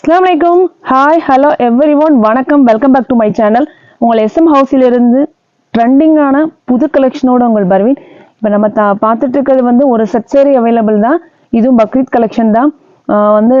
அஸ்லாம் வலைக்கும் hi hello everyone வணக்கம். Welcome back to my channel உங்கள் எஸ்எம் ஹவுஸிலிருந்து ட்ரெண்டிங்கான புது கலெக்ஷனோட உங்கள் பர்வீன். இப்போ நம்ம தா பார்த்துட்டு இருக்கிறது வந்து ஒரு செட் அவைலபிள் தான். இதுவும் பக்ரீத் கலெக்ஷன் தான். வந்து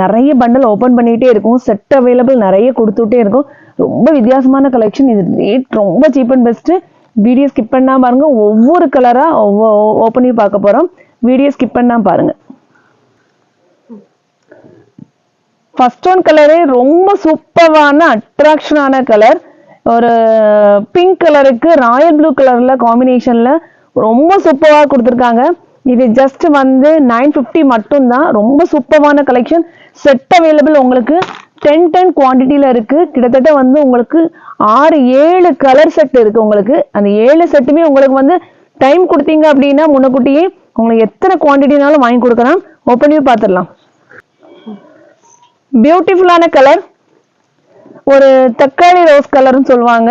நிறைய பண்டல் ஓப்பன் பண்ணிகிட்டே இருக்கும். செட் அவைலபிள் நிறைய கொடுத்துட்டே இருக்கும். ரொம்ப வித்தியாசமான கலெக்ஷன் இது ரேட் ரொம்ப cheap and best video skip பண்ணால் பாருங்கள் ஒவ்வொரு கலராக ஒவ்வொரு ஓப்பனையும் பார்க்க போகிறோம் வீடியோ ஸ்கிப் பண்ணால் பாருங்கள் ஃபர்ஸ்ட் ஒன் கலரே ரொம்ப சூப்பரான அட்ராக்ஷனான கலர் ஒரு பிங்க் கலருக்கு ராயல் ப்ளூ கலரில் காம்பினேஷனில் ரொம்ப சூப்பராக கொடுத்துருக்காங்க. இது ஜஸ்ட் வந்து நைன் ஃபிஃப்டி மட்டும்தான். ரொம்ப சூப்பரான கலெக்ஷன் செட் அவைலபிள் உங்களுக்கு டென் டென் குவான்டிட்டியில் இருக்குது கிட்டத்தட்ட வந்து உங்களுக்கு ஆறு ஏழு கலர் செட் இருக்குது உங்களுக்கு. அந்த ஏழு செட்டுமே உங்களுக்கு வந்து டைம் கொடுத்தீங்க அப்படின்னா முன்னக்கூட்டியே உங்களுக்கு எத்தனை குவான்டிட்டினாலும் வாங்கி கொடுக்கலாம். ஓப்பனையும் பார்த்துடலாம். பியூட்டிஃபுல்லான கலர் ஒரு தக்காளி ரோஸ் கலர்னு சொல்லுவாங்க.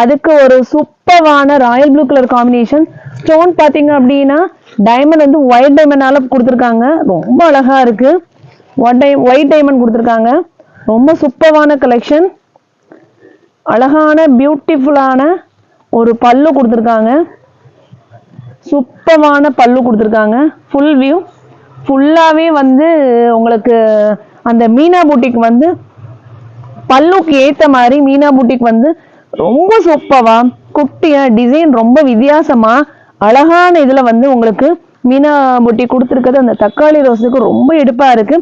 அதுக்கு ஒரு சூப்பரான royal blue colour combination stone பார்த்தீங்க அப்படின்னா டைமண்ட் வந்து ஒயிட் டைமண்டால கொடுத்துருக்காங்க. ரொம்ப அழகா இருக்கு. ஒயிட் டைமண்ட் கொடுத்துருக்காங்க. ரொம்ப சூப்பரான கலெக்ஷன் அழகான பியூட்டிஃபுல்லான ஒரு பல்லு கொடுத்துருக்காங்க. சூப்பரான பல்லு கொடுத்துருக்காங்க. ஃபுல் வியூ ஃபுல்லாகவே வந்து உங்களுக்கு அந்த மீனா பூட்டிக் வந்து பல்லுக்கு ஏத்த மாதிரி மீனா பூட்டிக் வந்து ரொம்ப சூப்பவா குட்டியா டிசைன் ரொம்ப வித்தியாசமா அழகான இதுல வந்து உங்களுக்கு மீனா பூட்டி கொடுத்துருக்கிறது. அந்த தக்காளி ரோஸுக்கு ரொம்ப எடுப்பா இருக்கு.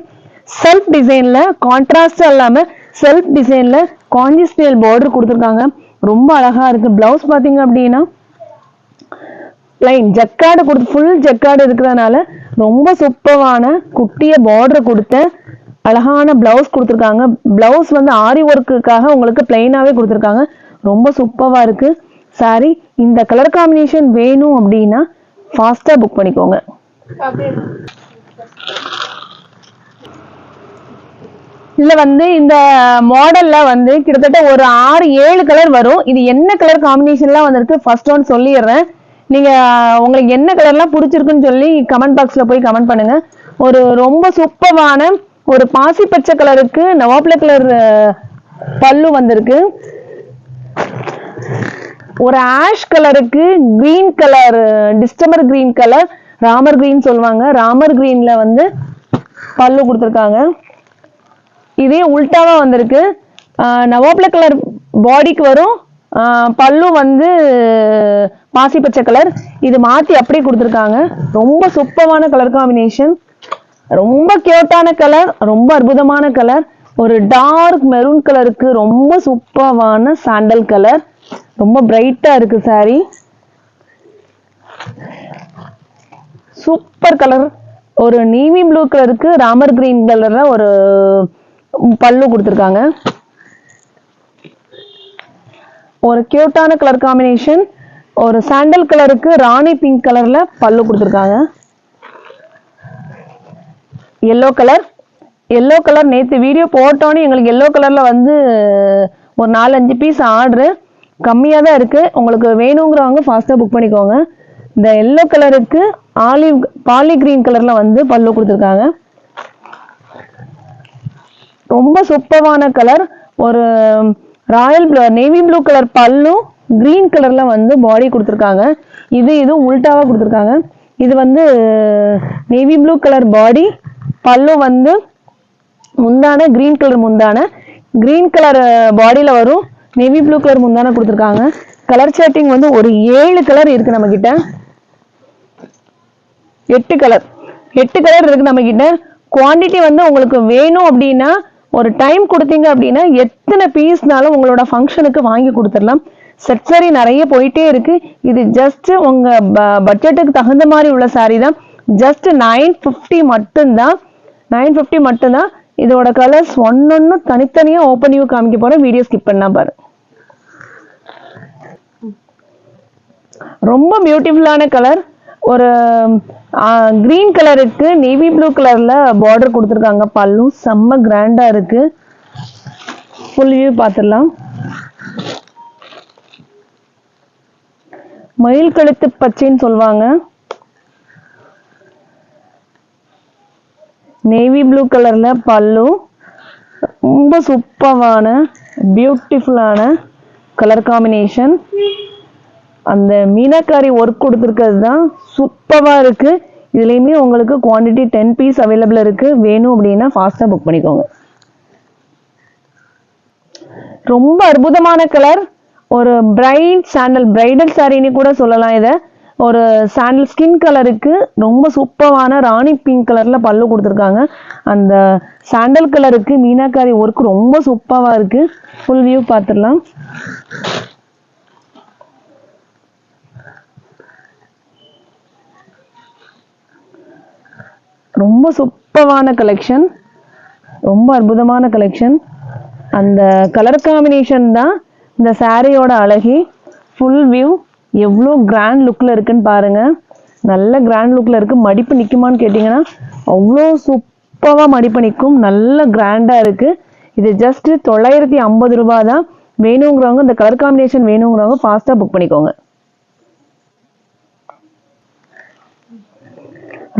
செல்ஃப் டிசைன்ல கான்ட்ராஸ்ட் இல்லாம செல்ஃப் டிசைன்ல காஞ்சி ஸ்டைல் பார்டர் கொடுத்துருக்காங்க. ரொம்ப அழகா இருக்கு. பிளவுஸ் பாத்தீங்க அப்படின்னா லைன் ஜக்காடு கொடுத்து ஃபுல் ஜக்காடு இருக்கிறதுனால ரொம்ப சூப்பரான குட்டிய பார்டர் கொடுத்த அழகான பிளவுஸ் கொடுத்துருக்காங்க. பிளவுஸ் வந்து ஆரி ஒர்க்குக்காக உங்களுக்கு பிளெயினாகவே கொடுத்துருக்காங்க. ரொம்ப சூப்பராக இருக்கு. சாரி இந்த கலர் காம்பினேஷன் வேணும் அப்படின்னா ஃபாஸ்ட்டாக புக் பண்ணிக்கோங்க. இதில் வந்து இந்த மாடலில் வந்து கிட்டத்தட்ட ஒரு ஆறு ஏழு கலர் வரும். இது என்ன கலர் காம்பினேஷன்லாம் வந்திருக்கு? ஃபர்ஸ்ட் ஒன் சொல்லிடுறேன். நீங்கள் உங்களுக்கு என்ன கலர்லாம் பிடிச்சிருக்குன்னு சொல்லி கமெண்ட் பாக்ஸில் போய் கமெண்ட் பண்ணுங்க. ஒரு ரொம்ப சூப்பரான ஒரு பாசி பச்சை கலருக்கு நவாப்ல கலர் பல்லு வந்திருக்கு. ஒரு ஆஷ் கலருக்கு green colour distemper green colour Ramar green சொல்லுவாங்க. ராமர் கிரீன்ல வந்து பல்லு கொடுத்துருக்காங்க. இதே உல்டாவா வந்திருக்கு. நவாப்ல கலர் பாடிக்கு வரும். பல்லும் பல்லு வந்து பாசி பச்சை கலர். இது மாத்தி அப்படியே கொடுத்துருக்காங்க. ரொம்ப சூப்பரான கலர் காம்பினேஷன். ரொம்ப கியூட்டான கலர் ரொம்ப அற்புதமான கலர் ஒரு டார்க் மெரூன் கலருக்கு ரொம்ப சூப்பரான சாண்டல் கலர் ரொம்ப பிரைட்டா இருக்கு சாரி சூப்பர் கலர் ஒரு நீவி ப்ளூ கலருக்கு ராமர் கிரீன் கலர்ல ஒரு பல்லு கொடுத்துருக்காங்க. ஒரு கியூட்டான கலர் காம்பினேஷன் ஒரு சாண்டல் கலருக்கு ராணி பிங்க் கலர்ல பல்லு கொடுத்துருக்காங்க. எல்லோ கலர் எல்லோ கலர் நேற்று வீடியோ போட்டோன்னே எங்களுக்கு எல்லோ கலரில் வந்து ஒரு நாலஞ்சு பீஸ் ஆர்டரு கம்மியாக தான் இருக்குது உங்களுக்கு வேணுங்கிறவங்க ஃபாஸ்ட்டாக புக் பண்ணிக்கோங்க. இந்த எல்லோ கலருக்கு ஆலிவ் பாலி கிரீன் கலரில் வந்து பல்லு கொடுத்துருக்காங்க. ரொம்ப சூப்பரான கலர் ஒரு ராயல் நேவி ப்ளூ கலர் பல்லும் க்ரீன் கலரில் வந்து பாடி கொடுத்துருக்காங்க. இது இதுவும் உல்ட்டாவாக கொடுத்துருக்காங்க. இது வந்து நேவி ப்ளூ கலர் பாடி பல்லு வந்து முந்தான கிரீன் கலர் முந்தான. கிரீன் கலர் பாடியில வரும். நேவி ப்ளூ கலர் முந்தான கொடுத்துருக்காங்க. கலர் சேட்டிங் வந்து ஒரு ஏழு கலர் இருக்கு நம்ம கிட்ட எட்டு கலர் எட்டு கலர் இருக்கு நம்ம கிட்ட குவாண்டிட்டி வந்து உங்களுக்கு வேணும் அப்படின்னா ஒரு டைம் கொடுத்தீங்க அப்படின்னா எத்தனை பீஸ்னாலும் உங்களோட ஃபங்க்ஷனுக்கு வாங்கி கொடுத்துடலாம். செட் சாரி நிறைய போயிட்டே இருக்கு. இது ஜஸ்ட் உங்க பட்ஜெட்டுக்கு தகுந்த மாதிரி உள்ள சாரி தான். ஜஸ்ட் நைன் ஃபிஃப்டி மட்டும்தான். நைன் ஃபிஃப்டி மட்டும்தான். இதோட கலர்ஸ் ஒன்னொன்னு தனித்தனியா ஓப்பன் வியூ காமிக்க போறேன் வீடியோ ஸ்கிப் பண்ணா பாரு. ரொம்ப பியூட்டிஃபுல்லான கலர் ஒரு கிரீன் கலருக்கு நேவி ப்ளூ கலர்ல பார்டர் கொடுத்துருக்காங்க பல்லும் செம்ம கிராண்டா இருக்கு. ஃபுல் வியூ பார்த்துடலாம். மயில் கழுத்து பச்சைன்னு சொல்லுவாங்க. நேவி ப்ளூ கலரில் பல்லு. ரொம்ப சூப்பரான பியூட்டிஃபுல்லான கலர் காம்பினேஷன் அந்த மீனாக்காரி ஒர்க் கொடுத்துருக்கிறது தான் சூப்பராக இருக்குது இதுலேயுமே உங்களுக்கு குவாண்டிட்டி டென் பீஸ் அவைலபிள் இருக்குது வேணும் அப்படின்னா ஃபாஸ்ட்டாக புக் பண்ணிக்கோங்க. ரொம்ப அற்புதமான கலர் ஒரு பிரைட் சாண்டல் பிரைடல் சாரின்னு கூட சொல்லலாம் இதை. ஒரு சாண்டில் ஸ்கின் கலருக்கு ரொம்ப சூப்பரான ராணி பிங்க் கலரில் பல்லு கொடுத்துருக்காங்க. அந்த சாண்டல் கலருக்கு மீனாக்காரி ஒர்க் ரொம்ப சூப்பராக இருக்குது ஃபுல் வியூ பார்த்துடலாம் ரொம்ப சூப்பரான கலெக்ஷன் ரொம்ப அற்புதமான கலெக்ஷன் அந்த கலர் காம்பினேஷன் தான் இந்த சாரியோட அழகி. ஃபுல் வியூ எவ்வளோ கிராண்ட் லுக்கில் இருக்குன்னு பாருங்க. நல்ல கிராண்ட் லுக்கில் இருக்குது மடிப்பு நிற்குமான்னு கேட்டிங்கன்னா அவ்வளோ சூப்பராக மடிப்பு நிற்கும் நல்ல கிராண்டாக இருக்குது இது ஜஸ்ட்டு தொள்ளாயிரத்தி ஐம்பது ரூபா தான் வேணுங்கிறவங்க இந்த கலர் காம்பினேஷன் வேணுங்கிறவங்க ஃபாஸ்ட்டாக புக் பண்ணிக்கோங்க.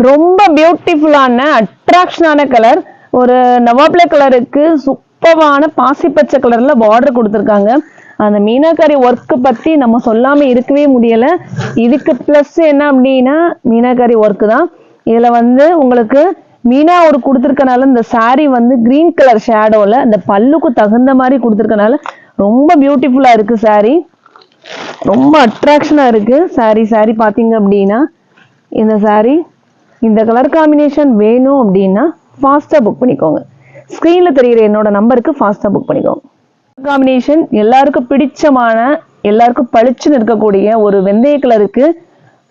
ரொம்ப பியூட்டிஃபுல்லான அட்ராக்ஷனான கலர் ஒரு நவாப்ல கலருக்கு சூப்பரான பாசி பச்சை கலரில் பார்டர் கொடுத்துருக்காங்க. அந்த மீனாக்காரி ஒர்க்கு பத்தி நம்ம சொல்லாம இருக்கவே முடியல. இதுக்கு பிளஸ் என்ன அப்படின்னா மீனாக்காரி ஒர்க்கு தான். இதுல வந்து உங்களுக்கு மீனா ஒரு கொடுத்துருக்கனால இந்த சாரி வந்து கிரீன் கலர் ஷேடோல அந்த பல்லுக்கு தகுந்த மாதிரி கொடுத்துருக்கனால ரொம்ப பியூட்டிஃபுல்லா இருக்கு சாரி ரொம்ப அட்ராக்ஷனா இருக்கு. சாரி சாரி பாத்தீங்க அப்படின்னா இந்த சாரி இந்த கலர் காம்பினேஷன் வேணும் அப்படின்னா ஃபாஸ்ட்டாக புக் பண்ணிக்கோங்க. ஸ்க்ரீனில் தெரிகிற என்னோட நம்பருக்கு ஃபாஸ்ட்டாக புக் பண்ணிக்கோங்க. காம்பினேஷன் எல்லாருக்கும் பிடிச்சமான எல்லாருக்கும் பளிச்சுன்னு இருக்கக்கூடிய ஒரு வெந்தய கலருக்கு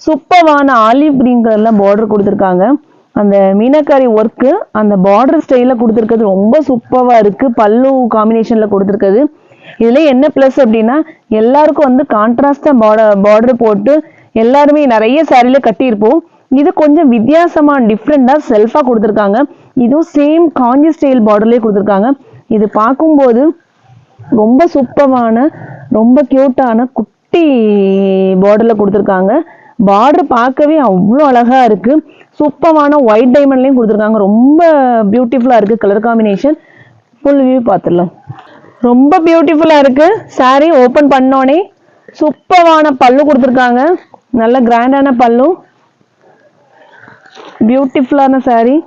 சூப்பரான ஆலிவ் கிரீன் கலர்ல பார்டர் கொடுத்துருக்காங்க. அந்த மீனாக்காரி ஒர்க்கு அந்த பார்டர் ஸ்டைலில் கொடுத்துருக்கிறது ரொம்ப சூப்பராக இருக்கு. பல்லு காம்பினேஷனில் கொடுத்துருக்குது இதில் என்ன ப்ளஸ் அப்படின்னா எல்லாருக்கும் வந்து கான்ட்ராஸ்டாக பார்டர் பார்டர் போட்டு எல்லாருமே நிறைய சாரியில் கட்டியிருப்போம். இது கொஞ்சம் வித்தியாசமாக டிஃப்ரெண்ட்டாக செல்ஃபாக கொடுத்துருக்காங்க. இதுவும் சேம் காஞ்சி ஸ்டைல் பார்டர்லேயே கொடுத்துருக்காங்க. இது பார்க்கும்போது ரொம்ப சூப்பமான ரொம்ப கியூட்டான குட்டி பார்டர்ல கொடுத்துருக்காங்க. பார்டர் பார்க்கவே அவ்வளோ அழகா இருக்கு. சூப்பமான ஒயிட் டைமண்ட்லேயும் கொடுத்துருக்காங்க. ரொம்ப பியூட்டிஃபுல்லா இருக்கு கலர் காம்பினேஷன் ஃபுல் வியூ பார்த்துடலாம் ரொம்ப பியூட்டிஃபுல்லா இருக்கு. saree ஓபன் பண்ணோடனே சூப்பரான பல்லு கொடுத்துருக்காங்க. நல்ல கிராண்டான பல்லு. பியூட்டிஃபுல்லான saree.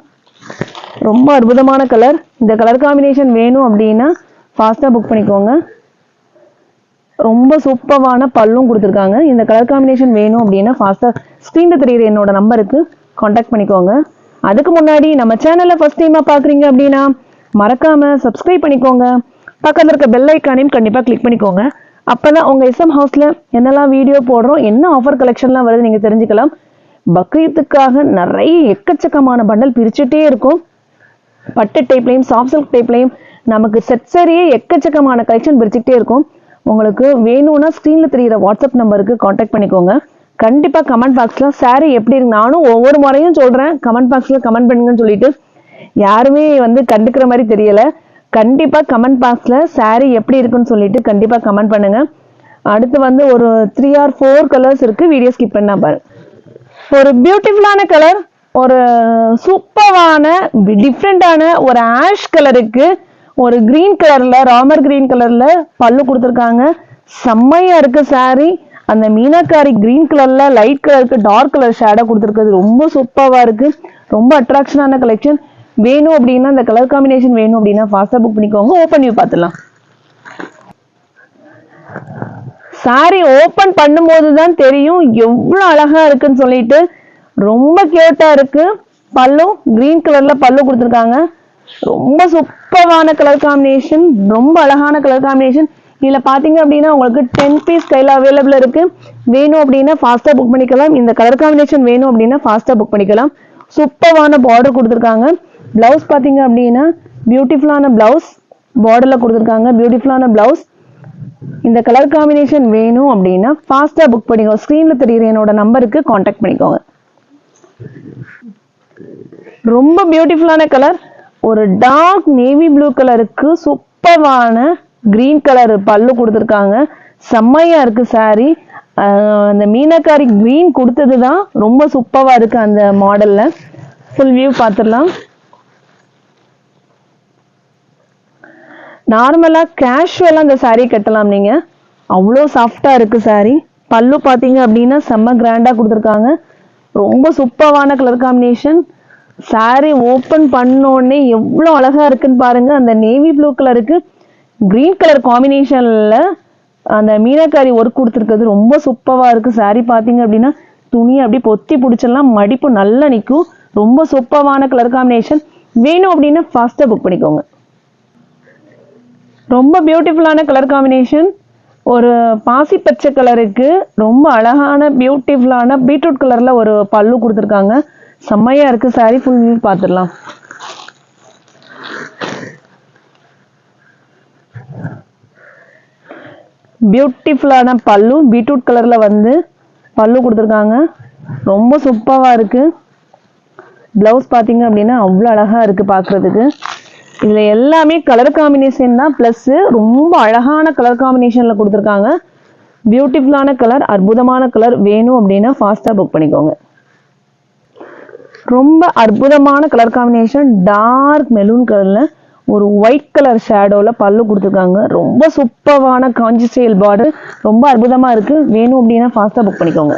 ரொம்ப அற்புதமான கலர் இந்த கலர் காம்பினேஷன் வேணும் அப்படின்னா ஃபாஸ்ட்டாக புக் பண்ணிக்கோங்க. ரொம்ப சூப்பரான பல்லும் கொடுத்துருக்காங்க. இந்த கலர் காம்பினேஷன் வேணும் அப்படின்னா ஃபாஸ்ட்டாக ஸ்க்ரீனில் தெரியுற என்னோட நம்பருக்கு காண்டாக்ட் பண்ணிக்கோங்க. அதுக்கு முன்னாடி நம்ம சேனலை ஃபர்ஸ்ட் டைமாக பார்க்குறீங்க அப்படின்னா மறக்காமல் சப்ஸ்கிரைப் பண்ணிக்கோங்க. பக்கத்தில் இருக்க பெல் ஐக்கானையும் கண்டிப்பாக கிளிக் பண்ணிக்கோங்க. அப்போ தான் உங்கள் எஸ்எம் ஹவுஸில் என்னெல்லாம் வீடியோ போடுறோம் என்ன ஆஃபர் கலெக்ஷன்லாம் வருது நீங்கள் தெரிஞ்சுக்கலாம். பக்ரீத்துக்காக நிறைய எக்கச்சக்கமான பண்டல் பிரிச்சுட்டே இருக்கும். பட்டு டைப்லையும் சாஃப்ட் சில்க் டைப்லையும் நமக்கு செட் சரியே எக்கச்சக்கமான கலெக்ஷன் பிரிச்சுக்கிட்டே இருக்கும். உங்களுக்கு வேணும்னா ஸ்க்ரீனில் தெரியுற வாட்ஸ்அப் நம்பருக்கு காண்டாக்ட் பண்ணிக்கோங்க. கண்டிப்பாக கமெண்ட் பாக்ஸில் சாரீ எப்படி இருக்கு? நானும் ஒவ்வொரு முறையும் சொல்கிறேன் கமெண்ட் பாக்ஸில் கமெண்ட் பண்ணுங்கன்னு சொல்லிட்டு. யாருமே வந்து கண்டுக்கிற மாதிரி தெரியல. கண்டிப்பாக கமெண்ட் பாக்ஸில் சாரீ எப்படி இருக்குன்னு சொல்லிட்டு கண்டிப்பாக கமெண்ட் பண்ணுங்கள் அடுத்து வந்து ஒரு த்ரீ ஆர் ஃபோர் கலர்ஸ் இருக்கு. வீடியோ ஸ்கிப் பண்ணா பாரு. ஒரு பியூட்டிஃபுல்லான கலர் ஒரு சூப்பரான டிஃப்ரெண்டான ஒரு ஆஷ் கலருக்கு ஒரு கிரீன் கலர்ல ராமர் கிரீன் கலர்ல பல்லு கொடுத்துருக்காங்க. செம்மையா இருக்கு சாரி அந்த மீனாக்காரி கிரீன் கலர்ல லைட் கலருக்கு டார்க் கலர் ஷேடோ கொடுத்துருக்குது ரொம்ப சூப்பராக இருக்கு. ரொம்ப அட்ராக்ஷனான கலெக்ஷன் வேணும் அப்படின்னா அந்த கலர் காம்பினேஷன் வேணும் அப்படின்னா ஃபாஸ்ட்டாக புக் பண்ணிக்கோங்க. ஓப்பன் வியூ பார்த்துலாம் சாரி ஓப்பன் பண்ணும்போது தான் தெரியும் எவ்வளவு அழகா இருக்குன்னு சொல்லிட்டு. ரொம்ப கியூட்டா இருக்கு. பல்லும் கிரீன் கலர்ல பல்லு கொடுத்துருக்காங்க. ரொம்ப சூப்பரான கலர் காம்பினேஷன் ரொம்ப அழகான கலர் காம்பினேஷன் இதில் பார்த்தீங்க அப்படின்னா உங்களுக்கு டென் பீஸ் கையில் அவைலபிள் இருக்கு. வேணும் அப்படின்னா ஃபாஸ்ட்டாக புக் பண்ணிக்கலாம். இந்த கலர் காம்பினேஷன் வேணும் அப்படின்னா ஃபாஸ்ட்டாக புக் பண்ணிக்கலாம். சூப்பரான பார்டர் கொடுத்துருக்காங்க. பிளவுஸ் பார்த்தீங்க அப்படின்னா பியூட்டிஃபுல்லான பிளவுஸ் பார்டர்ல கொடுத்துருக்காங்க. பியூட்டிஃபுல்லான பிளவுஸ் இந்த கலர் காம்பினேஷன் வேணும் அப்படின்னா ஃபாஸ்ட்டாக புக் பண்ணிக்கோங்க. ஸ்க்ரீனில் தெரியுற என்னோட நம்பருக்கு காண்டாக்ட் பண்ணிக்கோங்க. ரொம்ப பியூட்டிஃபுல்லான கலர் ஒரு டார்க் நேவி ப்ளூ கலருக்கு சூப்பரான கிரீன் கலர் பல்லு கொடுத்துருக்காங்க. செம்மையா இருக்கு சாரி அந்த மீனக்காரி கிரீன் கொடுத்தது தான் ரொம்ப சூப்பராக இருக்கு அந்த மாடல்ல ஃபுல் வியூ பார்த்துடலாம். நார்மலாக கேஷுவலாக அந்த saree கட்டலாம் நீங்கள் அவ்வளோ சாஃப்டாக இருக்குது saree. பல்லு பார்த்தீங்க அப்படின்னா செம்ம கிராண்டாக கொடுத்துருக்காங்க. ரொம்ப சூப்பரான கலர் காம்பினேஷன் saree ஓப்பன் உடனே எவ்வளோ அழகா இருக்குன்னு பாருங்க. அந்த நேவி ப்ளூ கலருக்கு க்ரீன் கலர் காம்பினேஷனில் அந்த மீனாக்காரி ஒர்க் கொடுத்துருக்கிறது ரொம்ப சூப்பராக இருக்கு. saree பார்த்தீங்க அப்படின்னா துணி அப்படியே பொத்தி பிடிச்சிடலாம். மடிப்பு நல்லா நிற்கும் ரொம்ப சூப்பரான கலர் காம்பினேஷன் வேணும் அப்படின்னா ஃபாஸ்ட்டாக புக் பண்ணிக்கோங்க. ரொம்ப பியூட்டிஃபுல்லான கலர் காம்பினேஷன் ஒரு பாசி பச்சை கலருக்கு ரொம்ப அழகான பியூட்டிஃபுல்லான பீட்ரூட் கலரில் ஒரு பல்லு கொடுத்துருக்காங்க. செம்மையா இருக்கு. சாரி ஃபுல் வியூ பார்த்துடலாம் பியூட்டிஃபுல்லான பல்லு. பீட்ரூட் கலர்ல வந்து பல்லு கொடுத்துருக்காங்க. ரொம்ப சூப்பராக இருக்கு. ப்ளவுஸ் பார்த்தீங்க அப்படின்னா அவ்வளோ அழகாக இருக்கு பார்க்குறதுக்கு இதில் எல்லாமே கலர் காம்பினேஷன் தான். ப்ளஸ்ஸு ரொம்ப அழகான கலர் காம்பினேஷனில் கொடுத்துருக்காங்க. பியூட்டிஃபுல்லான கலர் அற்புதமான கலர் வேணும் அப்படின்னா ஃபாஸ்ட்டாக புக் பண்ணிக்கோங்க. ரொம்ப அற்புதமான கலர் காம்பினேஷன் டார்க் மெலூன் கலரில் ஒரு ஒயிட் கலர் ஷேடோவில் பல்லு கொடுத்துருக்காங்க. ரொம்ப சூப்பரான காஞ்சி ஸ்டைல் பார்டர் ரொம்ப அற்புதமாக இருக்குது வேணும் அப்படின்னா ஃபாஸ்ட்டாக புக் பண்ணிக்கோங்க.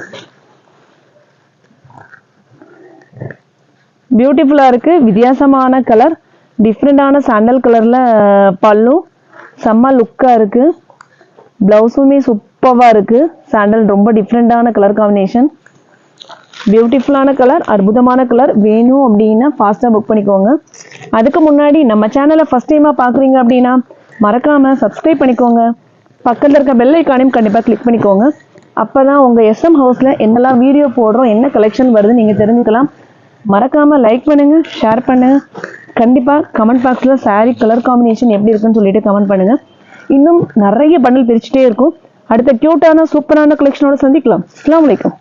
பியூட்டிஃபுல்லாக இருக்குது வித்தியாசமான கலர் டிஃப்ரெண்டான சாண்டல் கலரில் பல்லும் செம்ம லுக்காக இருக்குது ப்ளவுஸுமே சூப்பராக இருக்குது சாண்டல் ரொம்ப டிஃப்ரெண்டான கலர் காம்பினேஷன் பியூட்டிஃபுல்லான கலர் அற்புதமான கலர் வேணும் அப்படின்னா ஃபாஸ்ட்டாக புக் பண்ணிக்கோங்க. அதுக்கு முன்னாடி நம்ம சேனலை ஃபஸ்ட் டைமாக பார்க்குறீங்க அப்படின்னா மறக்காமல் சப்ஸ்கிரைப் பண்ணிக்கோங்க. பக்கத்தில் இருக்க பெல் ஐக்கானையும் கண்டிப்பாக கிளிக் பண்ணிக்கோங்க. அப்போ தான் உங்கள் எஸ்எம் ஹவுஸில் என்னெல்லாம் வீடியோ போடுறோம் என்ன கலெக்ஷன் வருதுன்னு நீங்கள் தெரிஞ்சுக்கலாம். மறக்காமல் லைக் பண்ணுங்கள் ஷேர் பண்ணுங்கள் கண்டிப்பாக கமெண்ட் பாக்ஸில் சாரீ கலர் காம்பினேஷன் எப்படி இருக்குன்னு சொல்லிட்டு கமெண்ட் பண்ணுங்கள் இன்னும் நிறைய பண்டல் பிரிச்சுட்டே இருக்கும். அடுத்த க்யூட்டான சூப்பரான கலெக்ஷனோட சந்திக்கலாம். அஸ்ஸலாமு அலைக்கும்.